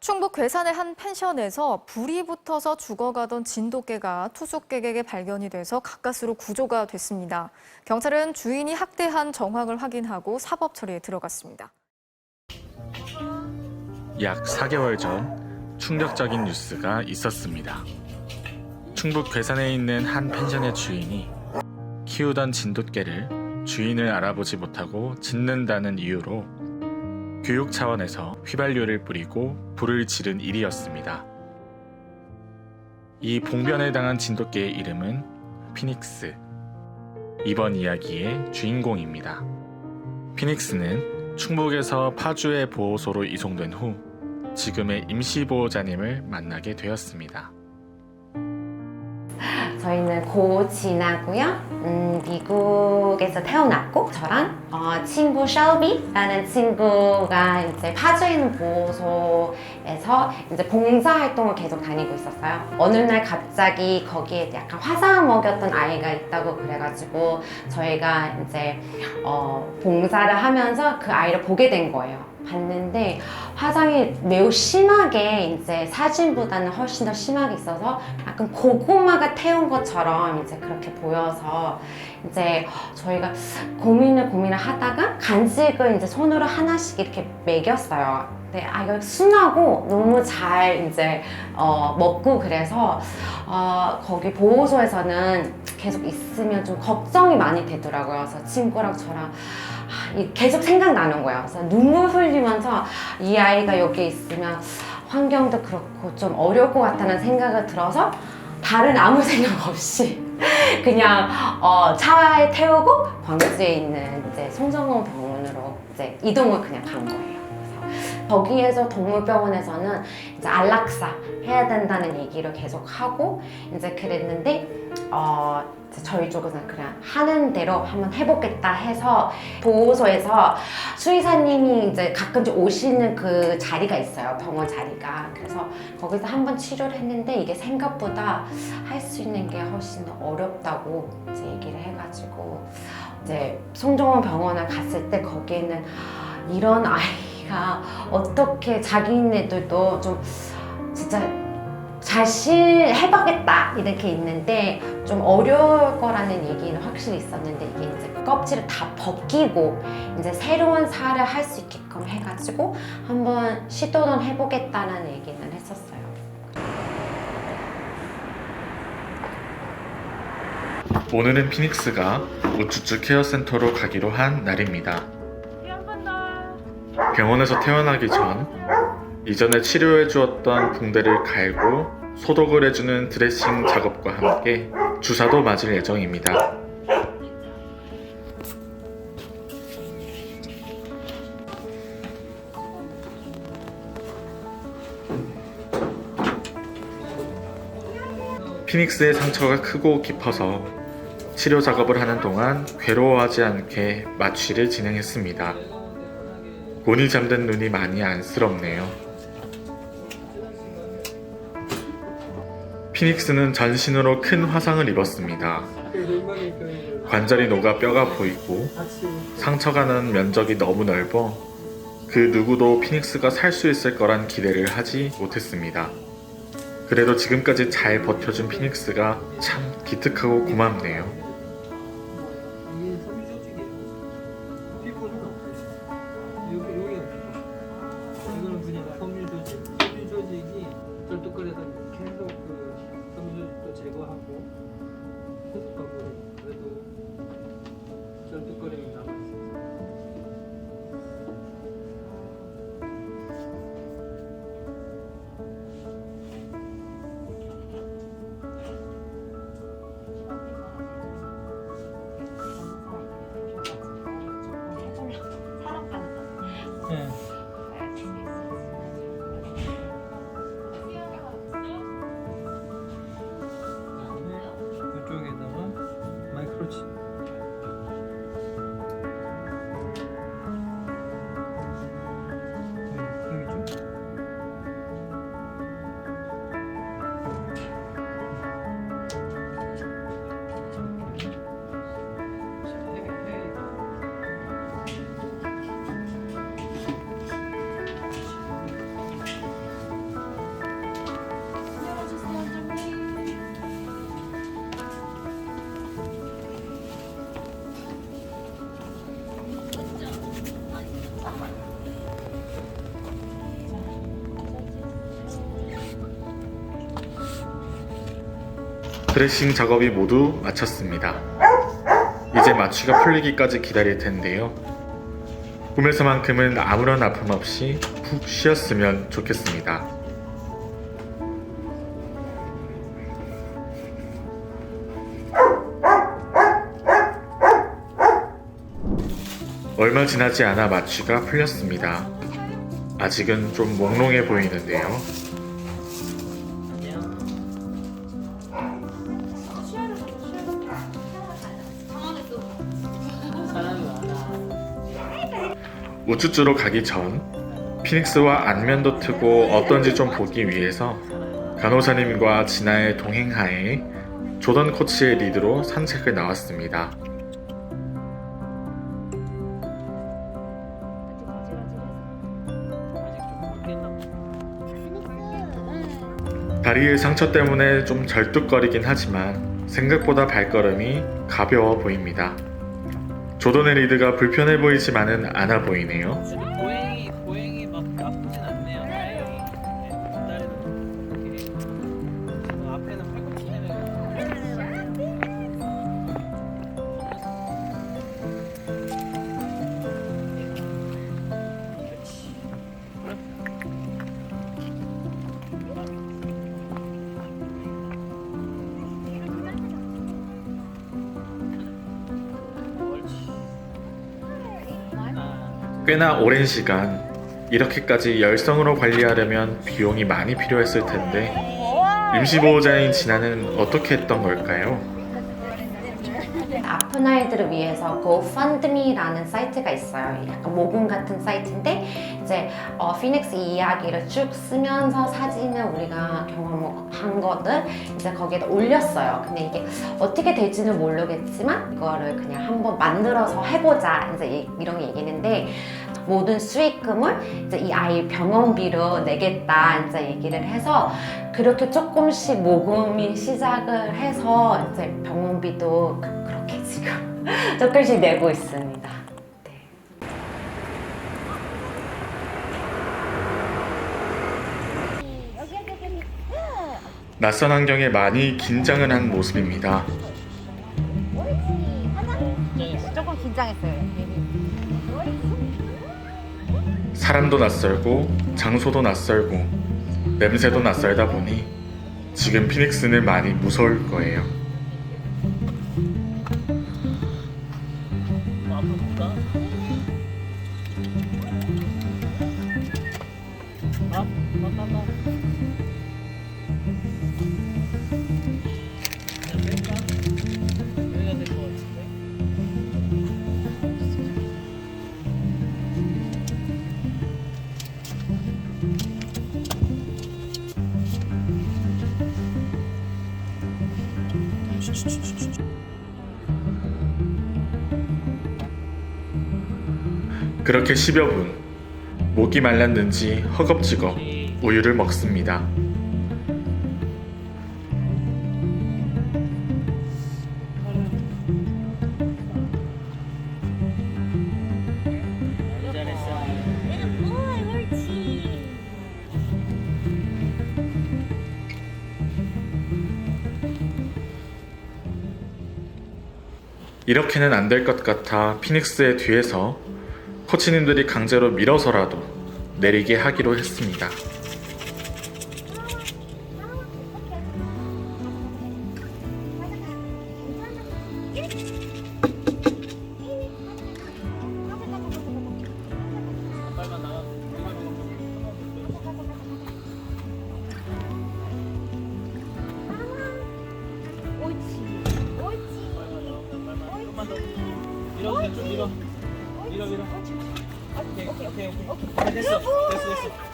충북 괴산의 한 펜션에서 불이 붙어서 죽어가던 진돗개가 투숙객에게 발견이 돼서 가까스로 구조가 됐습니다. 경찰은 주인이 학대한 정황을 확인하고 사법 처리에 들어갔습니다. 약 4개월 전 충격적인 뉴스가 있었습니다. 충북 괴산에 있는 한 펜션의 주인이 키우던 진돗개를 주인을 알아보지 못하고 짖는다는 이유로 교육 차원에서 휘발유를 뿌리고 불을 지른 일이었습니다. 이 봉변을 당한 진돗개의 이름은 피닉스. 이번 이야기의 주인공입니다. 피닉스는 충북에서 파주의 보호소로 이송된 후 지금의 임시보호자님을 만나게 되었습니다. 저희는 고진하고요. 음, 미국에서 태어났고 저랑 어, 친구 셜비라는 친구가 이제 파주에 있는 보호소에서 이제 봉사 활동을 계속 다니고 있었어요. 어느 날 갑자기 거기에 약간 화상 먹였던 아이가 있다고 그래가지고 저희가 이제 어, 봉사를 하면서 그 아이를 보게 된 거예요. 봤는데 화상이 매우 심하게 이제 사진보다는 훨씬 더 심하게 있어서 약간 고구마가 태운 것처럼 이제 그렇게 보여서 이제 저희가 고민을 고민을 하다가 간식을 이제 손으로 하나씩 이렇게 먹였어요. 근데 아이가 순하고 너무 잘 이제 어, 먹고 그래서 어, 거기 보호소에서는 계속 있으면 좀 걱정이 많이 되더라고요. 그래서 친구랑 저랑 아, 이- 계속 생각나는 거예요. 그래서 눈물 흘리면서 이 아이가 여기 있으면 환경도 그렇고 좀 어려울 것 같다는 생각을 들어서 다른 아무 생각 없이 그냥 어, 차에 태우고 광주에 있는 이제 송정원 병원으로 이제 이동을 그냥 간 거예요. 거기에서 동물병원에서는 이제 안락사 해야 된다는 얘기를 계속 하고 이제 그랬는데 어, 저희 쪽에서는 그냥 하는 대로 한번 해보겠다 해서 보호소에서 수의사님이 이제 가끔씩 오시는 그 자리가 있어요 병원 자리가. 그래서 거기서 한번 치료를 했는데 이게 생각보다 할 수 있는 게 훨씬 더 어렵다고 이제 얘기를 해가지고 이제 송정원 병원을 갔을 때 거기에는 이런 아이 가 어떻게 자기네들도 좀 진짜 자신 해보겠다 이렇게 있는데 좀 어려울 거라는 얘기는 확실히 있었는데 이게 이제 껍질을 다 벗기고 이제 새로운 살을 할 수 있게끔 해가지고 한번 시도는 해보겠다는 얘기는 했었어요. 오늘은 피닉스가 우쭈쭈 케어센터로 가기로 한 날입니다. 병원에서 태어나기 전 이전에 치료해 주었던 붕대를 갈고 소독을 해주는 드레싱 작업과 함께 주사도 맞을 예정입니다. 피닉스의 상처가 크고 깊어서 치료 작업을 하는 동안 괴로워하지 않게 마취를 진행했습니다. 곤이 잠든 눈이 많이 안쓰럽네요. 피닉스는 전신으로 큰 화상을 입었습니다. 관절이 녹아 뼈가 보이고 상처가 난 면적이 너무 넓어 그 누구도 피닉스가 살 수 있을 거란 기대를 하지 못했습니다. 그래도 지금까지 잘 버텨준 피닉스가 참 기특하고 고맙네요. 드레싱 작업이 모두 마쳤습니다. 이제 마취가 풀리기까지 기다릴 텐데요. 꿈에서만큼은 아무런 아픔 없이 푹 쉬었으면 좋겠습니다. 얼마 지나지 않아 마취가 풀렸습니다. 아직은 좀 몽롱해 보이는데요. 우쭈쭈로 가기 전 피닉스와 안면도 트고 어떤지 좀 보기 위해서 간호사님과 진아의 동행하에 조던 코치의 리드로 산책을 나왔습니다. 다리의 상처 때문에 좀 절뚝거리긴 하지만 생각보다 발걸음이 가벼워 보입니다. 조던의 리드가 불편해 보이지만은 않아 보이네요. 꽤나 오랜 시간 이렇게까지 열성으로 관리하려면 비용이 많이 필요했을 텐데 임시보호자인 진아는 어떻게 했던 걸까요? 아픈 아이들을 위해서 GoFundMe라는 사이트가 있어요. 약간 모금 같은 사이트인데 이제 어, 피닉스 이야기를 쭉 쓰면서 사진을 우리가 경험한 것들 이제 거기에다 올렸어요. 근데 이게 어떻게 될지는 모르겠지만 이거를 그냥 한번 만들어서 해보자 이제 이- 이런 얘기는데 모든 수익금을 이제 이 아이 병원비로 내겠다 이제 얘기를 해서 그렇게 조금씩 모금이 시작을 해서 이제 병원비도 그- 그렇게 지금 조금씩 내고 있습니다. 네. 낯선 환경에 많이 긴장을 한 모습입니다. 사람도 낯설고 장소도 낯설고 냄새도 낯설다 보니 지금 피닉스는 많이 무서울 거예요. 그렇게 10여 분 목이 말랐는지 허겁지겁 우유를 먹습니다. 이렇게는 안 될 것 같아 피닉스의 뒤에서 코치님들이 강제로 밀어서라도 내리게 하기로 했습니다. 빨만 나가. 좀만 오케이, 오케이, 오케이. 오케이. 됐어, 됐어, 됐어.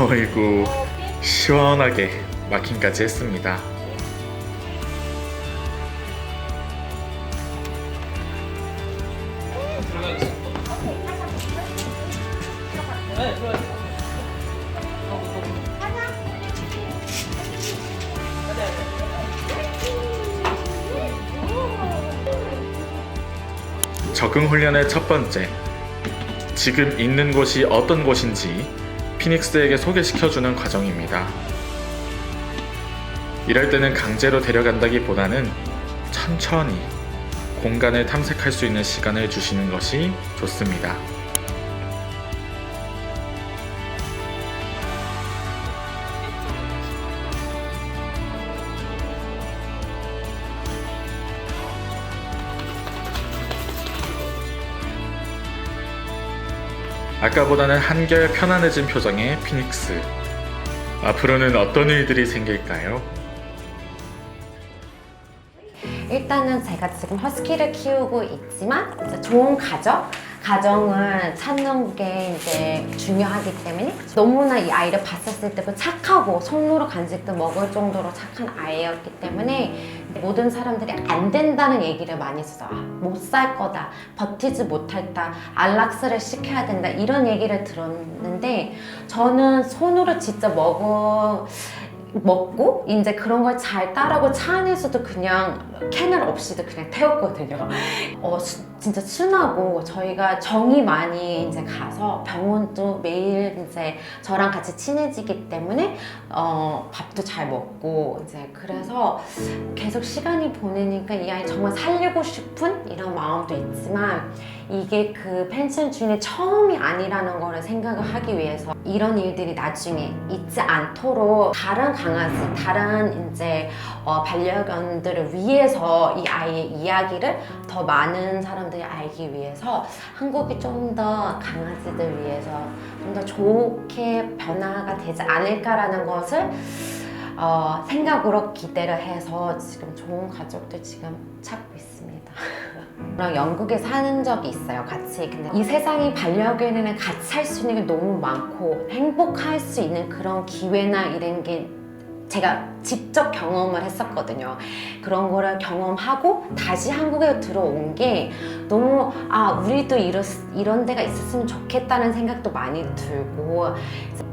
어이구 시원하게 마킹까지 했습니다. 네, 적응 훈련의 첫 번째 지금 있는 곳이 어떤 곳인지 피닉스에게 소개시켜주는 과정입니다. 이럴 때는 강제로 데려간다기보다는 천천히 공간을 탐색할 수 있는 시간을 주시는 것이 좋습니다. 아까보다는 한결 편안해진 표정의 피닉스. 앞으로는 어떤 일들이 생길까요? 일단은 제가 지금 허스키를 키우고 있지만 좋은 가정, 가정을 찾는 게 이제 중요하기 때문에 너무나 이 아이를 봤었을 때도 착하고 손으로 간식도 먹을 정도로 착한 아이였기 때문에 모든 사람들이 안 된다는 얘기를 많이 했어요. 아, 못살 거다, 버티지 못했다, 안락사를 시켜야 된다 이런 얘기를 들었는데 저는 손으로 직접 먹어 먹고 이제 그런 걸 잘 따르고 차 안에서도 그냥 캐널 없이도 그냥 태웠거든요. 어 수- 진짜 순하고 저희가 정이 많이 이제 가서 병원도 매일 이제 저랑 같이 친해지기 때문에 어 밥도 잘 먹고 이제 그래서 계속 시간이 보내니까 이 아이 정말 살리고 싶은 이런 마음도 있지만 이게 그 펜션 주인의 처음이 아니라는 거를 생각을 하기 위해서 이런 일들이 나중에 있지 않도록 다른 강아지, 다른 이제 어, 반려견들을 위해서 이 아이의 이야기를 더 많은 사람들이 알기 위해서 한국이 좀 더 강아지들 위해서 좀 더 좋게 변화가 되지 않을까라는 것을 어, 생각으로 기대를 해서 지금 좋은 가족들 지금 찾고 있습니다. 저랑 영국에 사는 적이 있어요, 같이. 근데 이 세상이 반려견이랑 같이 할 수 있는 게 너무 많고 행복할 수 있는 그런 기회나 이런 게 제가 직접 경험을 했었거든요. 그런 거를 경험하고 다시 한국에 들어온 게 너무 아 우리도 이런 이런 데가 있었으면 좋겠다는 생각도 많이 들고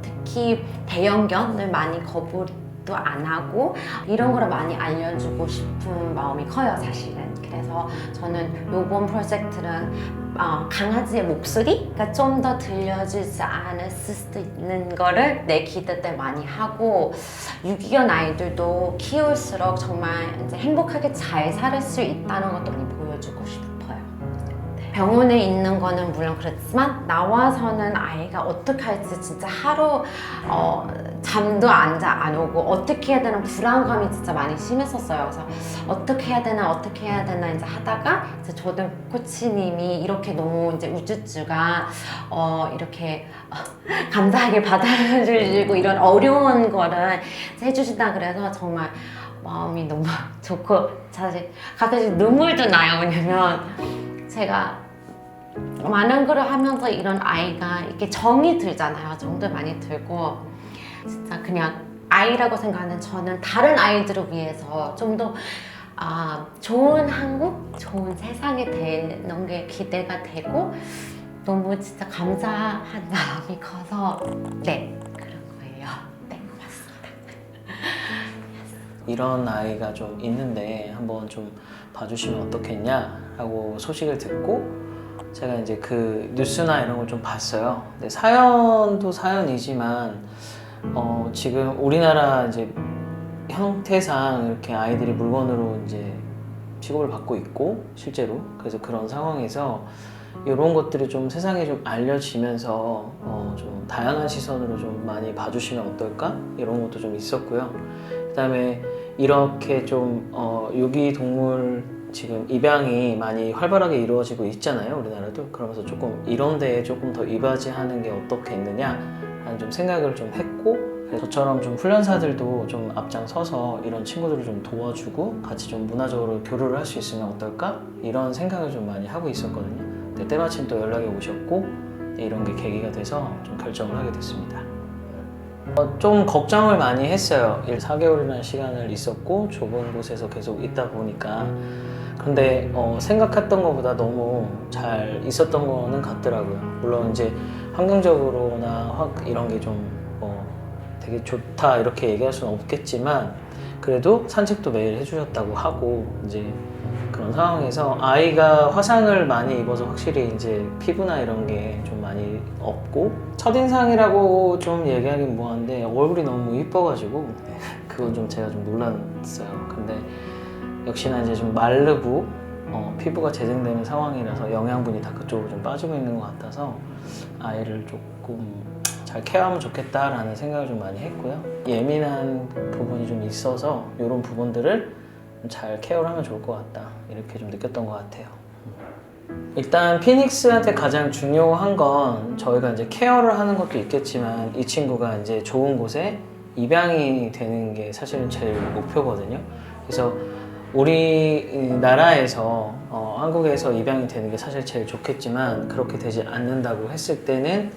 특히 대형견을 많이 거부 도 안 하고 이런 거를 많이 알려주고 싶은 마음이 커요 사실은 그래서 저는 요번 프로젝트는 어, 강아지의 목소리가 좀 더 들려주지 않았을 수도 있는 거를 내 기대 때 많이 하고 유기견 아이들도 키울수록 정말 이제 행복하게 잘 살 수 있다는 것도 많이 보여주고 싶어요. 네. 병원에 있는 거는 물론 그렇지만 나와서는 아이가 어떻게 할지 진짜 하루 어, 잠도 안 자 안 오고 어떻게 해야 되나 불안감이 진짜 많이 심했었어요. 그래서 어떻게 해야 되나 어떻게 해야 되나 이제 하다가 이제 조던 코치님이 이렇게 너무 이제 우쭈쭈가 어, 이렇게 어, 감사하게 받아주시고 이런 어려운 거를 해주신다 그래서 정말 마음이 너무 좋고 사실 가끔씩 눈물도 나요. 왜냐면 제가 많은 거를 하면서 이런 아이가 이렇게 정이 들잖아요. 정도 많이 들고 진짜 그냥 아이라고 생각하는 저는 다른 아이들을 위해서 좀더 아, 좋은 한국, 좋은 세상이 되는 게 기대가 되고 너무 진짜 감사한 마음이 커서 네 그런 거예요. 네 맞습니다. 이런 아이가 좀 있는데 한번 좀 봐주시면 어떻겠냐라고 소식을 듣고 제가 이제 그 뉴스나 이런 걸 좀 봤어요. 근데 사연도 사연이지만 어 지금 우리나라 이제 형태상 이렇게 아이들이 물건으로 이제 취급을 받고 있고 실제로 그래서 그런 상황에서 이런 것들이 좀 세상에 좀 알려지면서 어, 좀 다양한 시선으로 좀 많이 봐주시면 어떨까 이런 것도 좀 있었고요. 그다음에 이렇게 좀 어, 유기 동물 지금 입양이 많이 활발하게 이루어지고 있잖아요 우리나라도. 그러면서 조금 이런 데에 조금 더 이바지하는 게 어떻겠느냐 하는 좀 생각을 좀 했고 저처럼 좀 훈련사들도 좀 앞장서서 이런 친구들을 좀 도와주고 같이 좀 문화적으로 교류를 할 수 있으면 어떨까? 이런 생각을 좀 많이 하고 있었거든요. 근데 때마침 또 연락이 오셨고 이런 게 계기가 돼서 좀 결정을 하게 됐습니다. 어, 좀 걱정을 많이 했어요. 1, 4개월이라는 시간을 있었고 좁은 곳에서 계속 있다 보니까 근데 어, 생각했던 것보다 너무 잘 있었던 거는 같더라고요. 물론 이제 환경적으로나 확 이런 게좀 어, 되게 좋다 이렇게 얘기할 수는 없겠지만 그래도 산책도 매일 해주셨다고 하고 이제 그런 상황에서 아이가 화상을 많이 입어서 확실히 이제 피부나 이런 게 좀 많이 없고 첫인상이라고 좀 얘기하긴 뭐한데 얼굴이 너무 이뻐가지고 그건 좀 제가 좀 놀랐어요. 근데 역시나 이제 좀 마르고 어, 피부가 재생되는 상황이라서 영양분이 다 그쪽으로 좀 빠지고 있는 것 같아서 아이를 조금 잘 케어하면 좋겠다라는 생각을 좀 많이 했고요. 예민한 부분이 좀 있어서 이런 부분들을 좀잘 케어를 하면 좋을 것 같다 이렇게 좀 느꼈던 것 같아요. 일단 피닉스한테 가장 중요한 건 저희가 이제 케어를 하는 것도 있겠지만 이 친구가 이제 좋은 곳에 입양이 되는 게 사실은 제일 목표거든요. 그래서 우리 나라에서 어, 한국에서 입양이 되는 게 사실 제일 좋겠지만 그렇게 되지 않는다고 했을 때는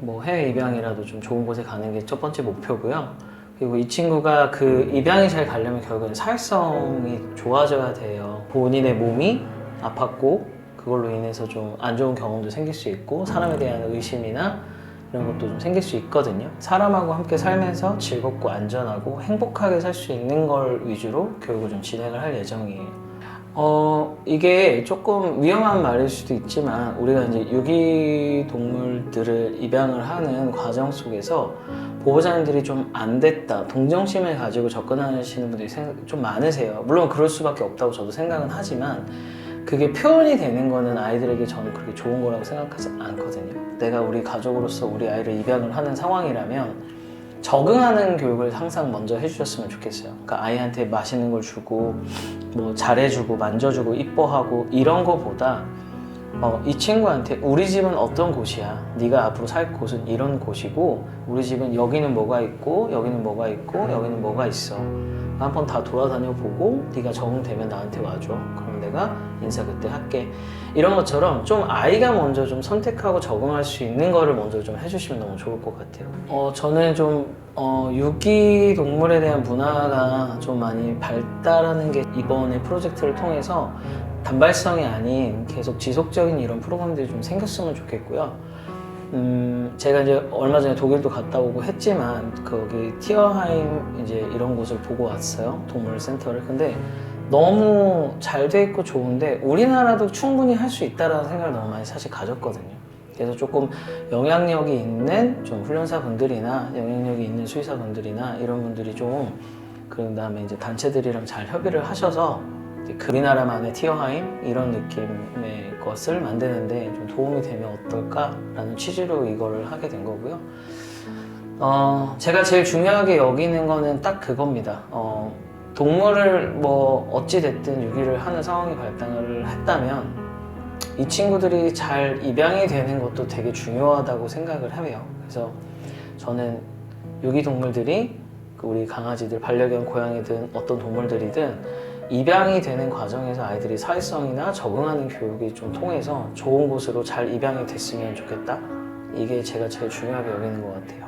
뭐 해외 입양이라도 좀 좋은 곳에 가는 게 첫 번째 목표고요. 그리고 이 친구가 그 입양이 잘 가려면 결국엔 사회성이 좋아져야 돼요. 본인의 몸이 아팠고 그걸로 인해서 좀 안 좋은 경험도 생길 수 있고 사람에 대한 의심이나 이런 것도 좀 생길 수 있거든요. 사람하고 함께 살면서 즐겁고 안전하고 행복하게 살 수 있는 걸 위주로 교육을 좀 진행을 할 예정이에요. 어, 이게 조금 위험한 말일 수도 있지만 우리가 이제 유기동물들을 입양을 하는 과정 속에서 보호자님들이 좀 안 됐다, 동정심을 가지고 접근하시는 분들이 생- 좀 많으세요. 물론 그럴 수밖에 없다고 저도 생각은 하지만 그게 표현이 되는 거는 아이들에게 저는 그렇게 좋은 거라고 생각하지 않거든요. 내가 우리 가족으로서 우리 아이를 입양을 하는 상황이라면 적응하는 교육을 항상 먼저 해주셨으면 좋겠어요. 그러니까 아이한테 맛있는 걸 주고 뭐 잘해주고 만져주고 이뻐하고 이런 거보다 어, 이 친구한테 우리 집은 어떤 곳이야? 네가 앞으로 살 곳은 이런 곳이고 우리 집은 여기는 뭐가 있고 여기는 뭐가 있고 여기는 뭐가 있어. 한번 다 돌아다녀 보고 네가 적응되면 나한테 와줘. 그럼 내가 인사 그때 할게. 이런 것처럼 좀 아이가 먼저 좀 선택하고 적응할 수 있는 거를 먼저 좀 해주시면 너무 좋을 것 같아요. 어, 저는 좀 어, 유기 동물에 대한 문화가 좀 많이 발달하는 게 이번에 프로젝트를 통해서 단발성이 아닌 계속 지속적인 이런 프로그램들이 좀 생겼으면 좋겠고요. 음, 제가 이제 얼마 전에 독일도 갔다 오고 했지만 거기 티어하임 이제 이런 곳을 보고 왔어요. 동물 센터를. 근데 너무 잘 돼 있고 좋은데 우리나라도 충분히 할 수 있다라는 생각을 너무 많이 사실 가졌거든요. 그래서 조금 영향력이 있는 좀 훈련사 분들이나 영향력이 있는 수의사 분들이나 이런 분들이 좀 그 다음에 이제 단체들이랑 잘 협의를 하셔서 그 우리나라만의 티어하임 이런 느낌의 것을 만드는데 좀 도움이 되면 어떨까라는 취지로 이거를 하게 된 거고요. 어, 제가 제일 중요하게 여기는 거는 딱 그겁니다. 어, 동물을 뭐 어찌 됐든 유기를 하는 상황이 발생을 했다면 이 친구들이 잘 입양이 되는 것도 되게 중요하다고 생각을 해요. 그래서 저는 유기 동물들이 그 우리 강아지들, 반려견, 고양이든 어떤 동물들이든 입양이 되는 과정에서 아이들이 사회성이나 적응하는 교육이 좀 통해서 좋은 곳으로 잘 입양이 됐으면 좋겠다. 이게 제가 제일 중요하게 여기는 것 같아요.